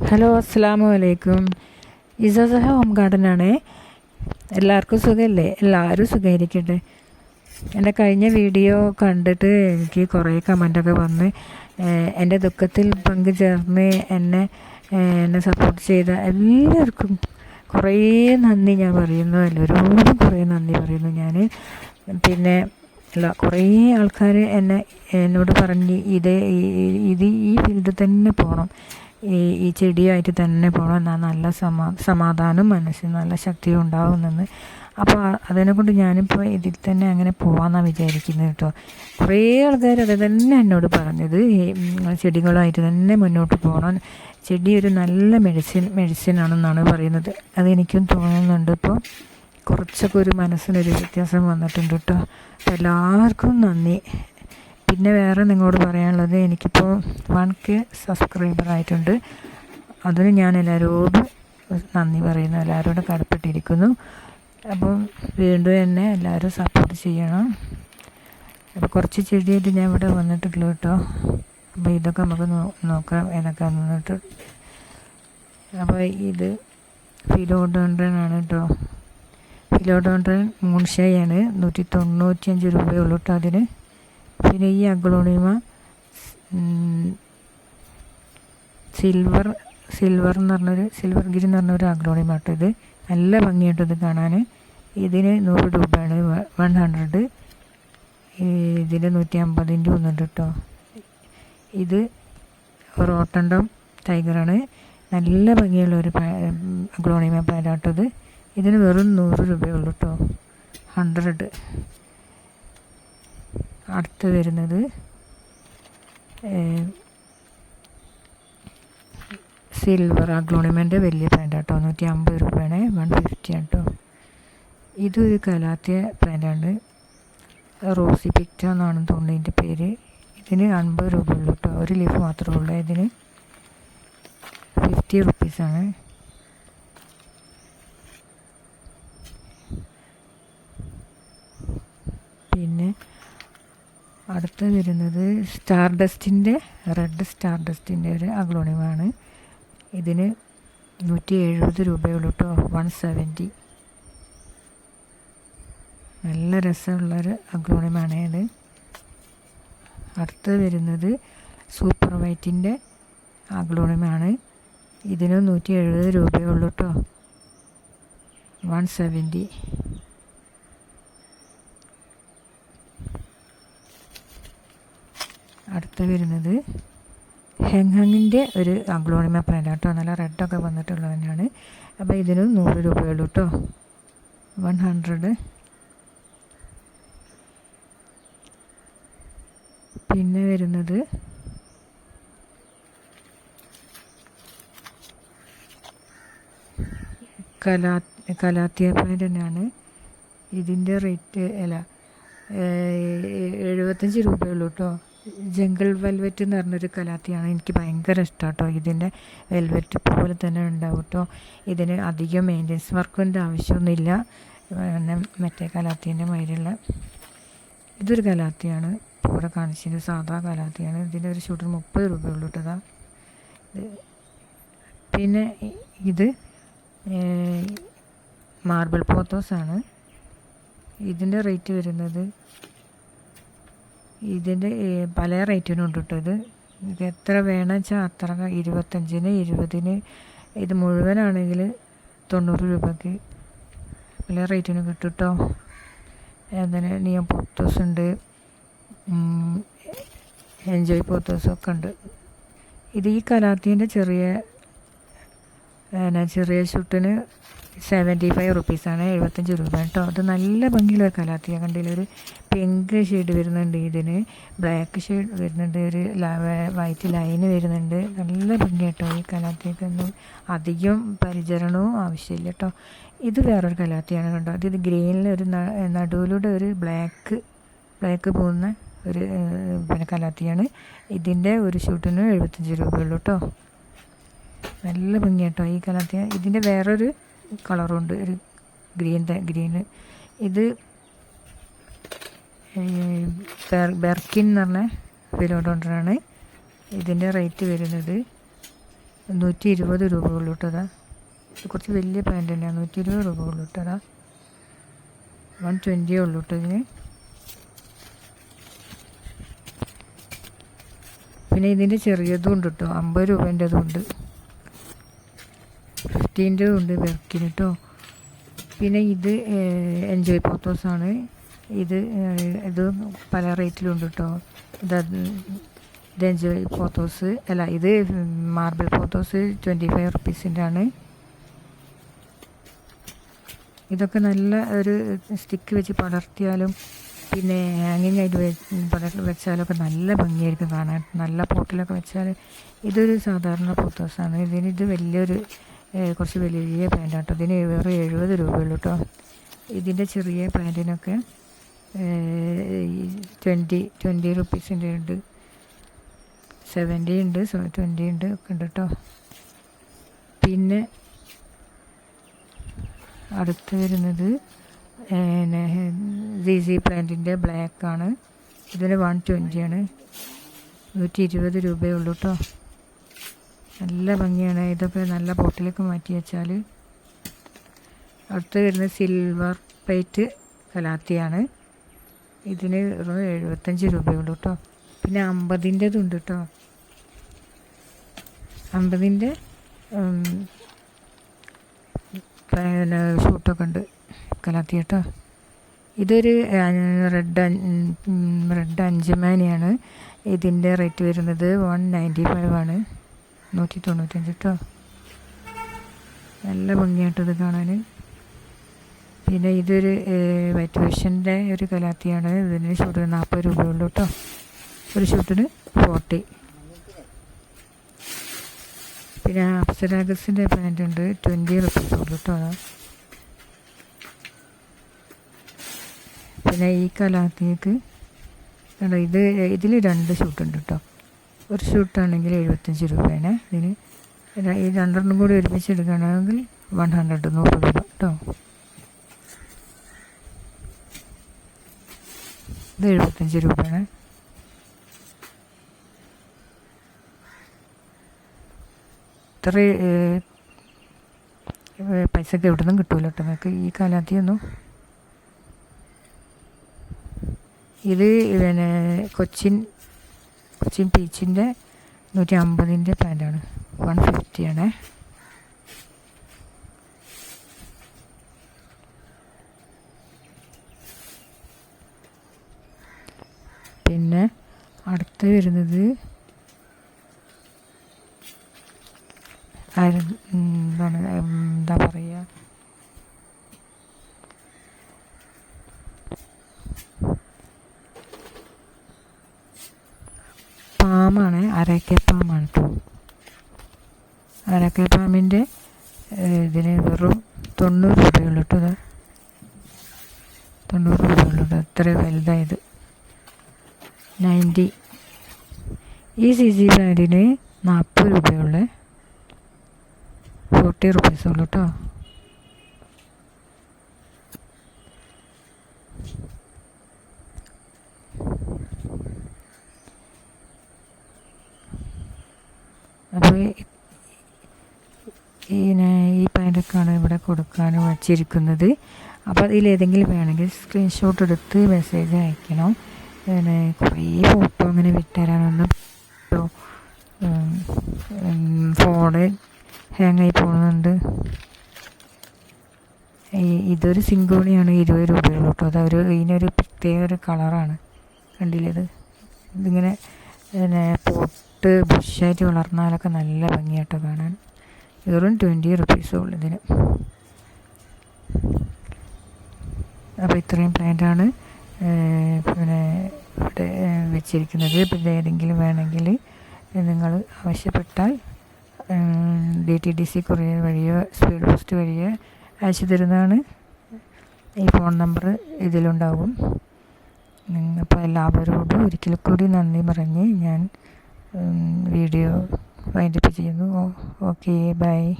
Hello അസ്സാം വലൈക്കും ഇസസഹ home ഗാർഡനാണേ. എല്ലാവർക്കും സുഖമല്ലേ എല്ലാവരും സുഖമായിരിക്കട്ടെ എന്റെ കഴിഞ്ഞ വീഡിയോ കണ്ടിട്ട് എനിക്ക് കുറേ കമന്റൊക്കെ വന്ന് എന്റെ ദുഃഖത്തിൽ പങ്കുചേർന്ന് എന്നെ എന്നെ സപ്പോർട്ട് ചെയ്ത എല്ലാവർക്കും കുറേ നന്ദി ഞാൻ പറയുന്നു. എല്ലാവരോടും കുറേ നന്ദി പറയുന്നു ഞാൻ പിന്നെ അല്ല കുറേ ആൾക്കാർ എന്നെ എന്നോട് പറഞ്ഞ് ഇത് ഇത് ഈ ഫീൽഡിൽ തന്നെ പോകണം ഈ ഈ ചെടിയായിട്ട് തന്നെ പോകണം എന്നാൽ നല്ല സമാ സമാധാനം മനസ്സിന് നല്ല ശക്തിയും ഉണ്ടാവുമെന്ന്. അപ്പോൾ അതിനെ കൊണ്ട് ഞാനിപ്പോൾ ഇതിൽ തന്നെ അങ്ങനെ പോകാമെന്നാണ് വിചാരിക്കുന്നത് കേട്ടോ. കുറേ ആൾക്കാർ അത് തന്നെ എന്നോട് പറഞ്ഞത്. ചെടികളായിട്ട് തന്നെ മുന്നോട്ട് പോകണം ചെടി ഒരു നല്ല മെഡിസിൻ ആണെന്നാണ് പറയുന്നത്. അതെനിക്കും തോന്നുന്നുണ്ട് ഇപ്പോൾ കുറച്ചൊക്കെ ഒരു മനസ്സിനൊരു വ്യത്യാസം വന്നിട്ടുണ്ട് കേട്ടോ. എല്ലാവർക്കും നന്ദി. പിന്നെ വേറെ നിങ്ങളോട് പറയാനുള്ളത് എനിക്കിപ്പോൾ വൺ കെ സബ്സ്ക്രൈബർ ആയിട്ടുണ്ട്. അതിന് ഞാൻ എല്ലാവരോടും നന്ദി പറയുന്നു. എല്ലാവരോടും കടപ്പെട്ടിരിക്കുന്നു. അപ്പോൾ വീണ്ടും എന്നെ എല്ലാവരും സപ്പോർട്ട് ചെയ്യണം. അപ്പോൾ കുറച്ച് ചെടിയായിട്ട് ഞാൻ ഇവിടെ വന്നിട്ടുള്ളൂ കേട്ടോ. അപ്പോൾ ഇതൊക്കെ നമുക്ക് നോക്കാം എന്നൊക്കെ വന്നിട്ട്. അപ്പോൾ ഇത് ഫിലോഡോൺഡ്രൻ ആണ് കേട്ടോ. ഫിലോഡോൺഡ്രൻ മൂൺഷായാണ് നൂറ്റി തൊണ്ണൂറ്റിയഞ്ച് രൂപയുള്ളൂ കേട്ടോ അതിന്. പിന്നെ ഈ അഗ്ലോണിമ സിൽവർ സിൽവർ എന്ന് പറഞ്ഞൊരു സിൽവർ ഗിരി എന്ന് പറഞ്ഞൊരു അഗ്ലോണിമ ഇത്. നല്ല ഭംഗിയായിട്ട് ഇത് കാണാൻ. ഇതിന് നൂറ് രൂപയാണ് വൺ ഹൺഡ്രഡ് ഇതിന് നൂറ്റി അമ്പതിന്റെ ഒന്നുണ്ട് കേട്ടോ. ഇത് റോട്ടണ്ടം ടൈഗറാണ് നല്ല ഭംഗിയുള്ള ഒരു അഗ്ലോണിമ പ്ലാന്റാട്ടത് ഇതിന് വെറും നൂറ് രൂപയുള്ളൂ കേട്ടോ. ഹൺഡ്രഡ് അടുത്ത് വരുന്നത്. സിൽവർ അഗ്ലോണിമെന്റെ വലിയ പാന്റ് കേട്ടോ നൂറ്റി അമ്പത് രൂപയാണ് വൺ ഫിഫ്റ്റി കേട്ടോ ഇതൊരു കലാത്തിയ പാന്റാണ് റോസി പിക്ച എന്നാണ് തോന്നുന്നത് ഇതിന്റെ പേര്. ഇതിന് അൻപത് രൂപ ഉള്ളൂ കേട്ടോ ഒരു ലീഫ് മാത്രമേ ഉള്ളൂ. ഇതിന് ഫിഫ്റ്റി റുപ്പീസാണ് പിന്നെ അടുത്ത് വരുന്നത് സ്റ്റാർ ഡസ്റ്റിന്റെ റെഡ് സ്റ്റാർ ഡസ്റ്റിന്റെ ഒരു അഗ്ലോണിമാണ്. ഇതിന് നൂറ്റി എഴുപത് രൂപയുള്ളൂ കേട്ടോ വൺ സെവന്റി. നല്ല രസമുള്ളൊരു അഗ്ലോണിമാണ് ഇത്. അടുത്ത് വരുന്നത് സൂപ്പർ വൈറ്റിന്റെ അഗ്ലോണിമാണ്. ഇതിന് നൂറ്റി എഴുപത് രൂപയുള്ളൂ കേട്ടോ വൺ സെവന്റി. അടുത്ത് വരുന്നത് ഹെങ്ഹങ്ങിന്റെ ഒരു അംഗ്ലോണിമ പ്ലാന്റ് കേട്ടോ നല്ല റെഡൊക്കെ വന്നിട്ടുള്ളത് തന്നെയാണ് അപ്പോൾ ഇതിന് നൂറ് രൂപയുള്ളൂ കേട്ടോ വൺ ഹൺഡ്രഡ് പിന്നെ വരുന്നത് കലാ കലാത്തിയ പ്ലാന്റ് തന്നെയാണ്. ഇതിന്റെ റേറ്റ് അല്ല എഴുപത്തഞ്ച് രൂപയുള്ളൂ കേട്ടോ ജംഗിൾ വെൽവെറ്റ് എന്ന് പറഞ്ഞൊരു കലാത്തിയാണ് എനിക്ക് ഭയങ്കര ഇഷ്ടം കേട്ടോ ഇതിന്റെ വെൽവെറ്റ് പോലെ തന്നെ ഉണ്ടാവും കേട്ടോ ഇതിന് അധികം മെയിന്റെനൻസ് വർക്കിന്റെ ആവശ്യമൊന്നുമില്ല. മറ്റേ കലാത്തീന്റെ മാതിരിയുള്ള ഇതൊരു കലാത്തിയാണ്. ഇവിടെ കാണിച്ചത് സാധാ കലാത്തിയാണ്. ഇതിന്റെ ഒരു ഷൂട്ടർ മുപ്പത് രൂപയുള്ളൂ കേട്ടോ ഇതാ. ഇത് പിന്നെ ഇത് മാർബിൾ പോത്തോസാണ്. ഇതിന്റെ റേറ്റ് വരുന്നത് ഇതിന്റെ പല റേറ്റിനും ഉണ്ട് കേട്ടോ ഇത്. ഇത് എത്ര വേണം വെച്ചാൽ അത്ര ഇരുപത്തഞ്ചിന് ഇരുപതിന് ഇത് മുഴുവനാണെങ്കിൽ തൊണ്ണൂറ് രൂപയ്ക്ക് പല റേറ്റിനും കിട്ടും കേട്ടോ അതിന് നിയം പോത്തോസ് ഉണ്ട് എൻജോയ് പോത്തോസൊക്കെ ഉണ്ട്. ഇത് ഈ കലാത്തിന്റെ ചെറിയ ചെറിയ ഷൂട്ടിന് സെവന്റി ഫൈവ് റുപ്പീസാണ് എഴുപത്തഞ്ച് രൂപ കേട്ടോ. അത് നല്ല ഭംഗിയുള്ള കലാത്തിയ. കണ്ടില്ല? ഒരു പിങ്ക് ഷെയ്ഡ് വരുന്നുണ്ട് ഇതിന്. ബ്ലാക്ക് ഷെയ്ഡ് വരുന്നുണ്ട് ഒരു വൈറ്റ് ലൈന് വരുന്നുണ്ട്. നല്ല ഭംഗി കേട്ടോ ഈ കലാത്തിയൊക്കൊന്നും അധികം പരിചരണവും ആവശ്യമില്ല കേട്ടോ. ഇത് വേറൊരു കലാത്തിയാണ് കേട്ടോ അത് ഇത് ഗ്രീനിൽ ഒരു നടുവിലൂടെ ഒരു ബ്ലാക്ക് ബ്ലാക്ക് പോകുന്ന ഒരു പിന്നെ കലാത്തിയാണ്. ഇതിന്റെ ഒരു ഷൂട്ടിന് എഴുപത്തഞ്ച് രൂപയുള്ളൂ കേട്ടോ. നല്ല ഭംഗി കേട്ടോ ഈ കലാത്തിയ. ഇതിന്റെ വേറൊരു കളറുണ്ട്. ഒരു ഗ്രീൻ ഗ്രീന് ഇത് ബെർക്കിൻ എന്ന് പറഞ്ഞ ഫിലോഡോണ്ടറാണ് ഇതിന്റെ റേറ്റ് വരുന്നത് നൂറ്റി ഇരുപത് രൂപ ഇത് കുറച്ച് വലിയ പാന്റ് തന്നെയാണ് നൂറ്റി ഇരുപത് രൂപ ഉള്ളൂ കേട്ടതാ വൺ ട്വന്റിയേ ഉള്ളിട്ടതിന് പിന്നെ ഇതിന്റെ ചെറിയതും ഉണ്ട് കേട്ടോ അമ്പത് രൂപേന്റെതും ഉണ്ട്. ഫിഫ്റ്റീന്റെ ഉണ്ട് ബെർക്കിന് കേട്ടോ പിന്നെ ഇത് എൻജോയ് പോത്തോസാണ് ഇത് ഇത് പല റേറ്റിലുണ്ട് കേട്ടോ ഇത് ഇത് എൻജോയ് പോത്തോസ് അല്ല ഇത് മാർബിൾ പോത്തോസ് ട്വന്റി ഫൈവ് റുപ്പീസിന്റെ ആണ്. ഇതൊക്കെ നല്ല ഒരു സ്റ്റിക്ക് വെച്ച് പടർത്തിയാലും പിന്നെ ഹാങ്ങിങ് ആയിട്ട് പടർത്തി വെച്ചാലൊക്കെ നല്ല ഭംഗിയായിരിക്കും കാണാൻ. നല്ല പോട്ടിലൊക്കെ വെച്ചാൽ ഇതൊരു സാധാരണ പോത്തോസാണ് ഇതിന് ഇത് വലിയൊരു കുറച്ച് വലിയ കേട്ടോ ഇതിന് വെറും എഴുപത് രൂപയുള്ളൂ കേട്ടോ ഇതിന്റെ ചെറിയ പാന്റിനൊക്കെ ട്വന്റി ട്വന്റി റുപ്പീസിന്റെ ഉണ്ട്. സെവന്റി ഉണ്ട് ട്വന്റി ഉണ്ട് ഒക്കെ ഉണ്ട് കേട്ടോ പിന്നെ അടുത്ത് വരുന്നത് സി സി പ്ലാന്റിന്റെ ബ്ലാക്കാണ് ഇതിന് വൺ ട്വന്റിയാണ് നൂറ്റി ഇരുപത് രൂപയേ ഉള്ളൂ കേട്ടോ നല്ല ഭംഗിയാണ്. ഇതൊക്കെ നല്ല പോട്ടിലേക്ക് മാറ്റി വെച്ചാൽ അടുത്ത് വരുന്ന സിൽവർ പ്ലേറ്റ് കലാത്തിയാണ്. ഇതിന് എഴുപത്തഞ്ച് രൂപയുള്ളൂ കേട്ടോ പിന്നെ അമ്പതിന്റെതുണ്ട് കേട്ടോ അമ്പതിന്റെ പിന്നെ ഷൂട്ടൊക്കെ ഉണ്ട് കലാത്തി കേട്ടോ. ഇതൊരു റെഡ് റെഡ് അഞ്ചുമാനിയാണ്. ഇതിന്റെ റേറ്റ് വരുന്നത് വൺ നയന്റി ഫൈവ് ആണ്. നൂറ്റി തൊണ്ണൂറ്റഞ്ച് കേട്ടോ നല്ല ഭംഗിയായിട്ട് ഇത് കാണാൻ പിന്നെ ഇതൊരു വൈറ്റ് വേഷന്റെ ഒരു കലാത്തിയാണ്. ഇതിന് ഷൂട്ട് നാൽപ്പത് രൂപയുള്ളൂ കേട്ടോ ഒരു ഷൂട്ടിന് ഫോർട്ടി. പിന്നെ അപ്സരാഗസിന്റെ പാന്റ് ഉണ്ട് ട്വന്റി റുപ്പീസ് ഉള്ളൂ കേട്ടോ പിന്നെ ഈ കലാത്തിക്ക് കണ്ടോ ഇത് ഇതിൽ രണ്ട് ഷൂട്ടുണ്ട് കേട്ടോ. ഒരു ഷൂട്ടാണെങ്കിൽ എഴുപത്തഞ്ച് രൂപയാണ്. ഇതിന് ഈ രണ്ടെണ്ണം കൂടി ഒരുമിച്ച് എടുക്കുകയാണെങ്കിൽ വൺ ഹൺഡ്രഡ് നൂറ് രൂപ കേട്ടോ ഇത് എഴുപത്തഞ്ച് രൂപയാണ്. ഇത്ര പൈസ ഒക്കെ എവിടെ നിന്നും കിട്ടുമല്ലോ കേട്ടോ നിങ്ങൾക്ക് ഈ കാലാത്തിയൊന്നും ഇത് പിന്നെ കൊച്ചിൻ കൊച്ചിൻ പീച്ചിന്റെ നൂറ്റി അമ്പതിന്റെ പാന്റാണ് വൺ ഫിഫ്റ്റിയാണ് പിന്നെ അടുത്ത് വരുന്നത് എന്താണ് എന്താ പറയുക പാമാണ് അരക്കപ്പാമാണ് കേട്ടോ അരക്ക പാമ്പിന്റെ ഇതിന് വെറും തൊണ്ണൂറ് രൂപയുള്ളൂ കേട്ടോ തൊണ്ണൂറ് രൂപയുള്ളൂ അത്ര വലുതായത്. നയന്റി. ഈ സി സി ബ്രാൻഡിന് നാൽപ്പത് രൂപയുള്ളേ. ഫോർട്ടി റുപ്പീസ് ഉള്ളൂ കേട്ടോ അപ്പോൾ ന- ഈ പാന്റൊക്കെയാണ് ഇവിടെ കൊടുക്കാൻ വച്ചിരിക്കുന്നത്. അപ്പോൾ അതിലേതെങ്കിലും വേണമെങ്കിൽ സ്ക്രീൻഷോട്ട് എടുത്ത് മെസ്സേജ് അയക്കണം. പിന്നെ കുറേ ഫോട്ടോ അങ്ങനെ വിട്ടുതരാനൊന്നും ഫോണ് ഹാങ് ആയി പോകുന്നുണ്ട്. ഇതൊരു സിങ്കോണിയാണ് ഇരുപത് രൂപയുള്ളൂ കേട്ടോ അതൊരു ഇതിനൊരു പ്രത്യേക ഒരു കളറാണ്. കണ്ടില്ലേ ഇത്? ഇതിങ്ങനെ പിന്നെ പൊട്ട് ബുഷായിട്ട് വളർന്നാലൊക്കെ നല്ല ഭംഗിയായിട്ടോ കാണാൻ. വെറും ട്വന്റി റുപ്പീസേ ഉള്ളൂ ഇതിന്. അപ്പോൾ ഇത്രയും പ്ലാന്റാണ് പിന്നെ ഇവിടെ വെച്ചിരിക്കുന്നത്. പിന്നെ ഏതെങ്കിലും വേണമെങ്കിൽ നിങ്ങൾ ആവശ്യപ്പെട്ടാൽ D T D C courier വഴിയോ സ്പീഡ് പോസ്റ്റ് വഴിയോ അയച്ചു തരുന്നതാണ്. ഈ ഫോൺ നമ്പർ ഇതിലുണ്ടാവും. അപ്പോൾ എല്ലാവരോടും ഒരിക്കൽ കൂടി നന്ദി പറഞ്ഞ് ഞാൻ വീഡിയോ വൈൻഡപ്പ് ചെയ്യുന്നു. Okay bye.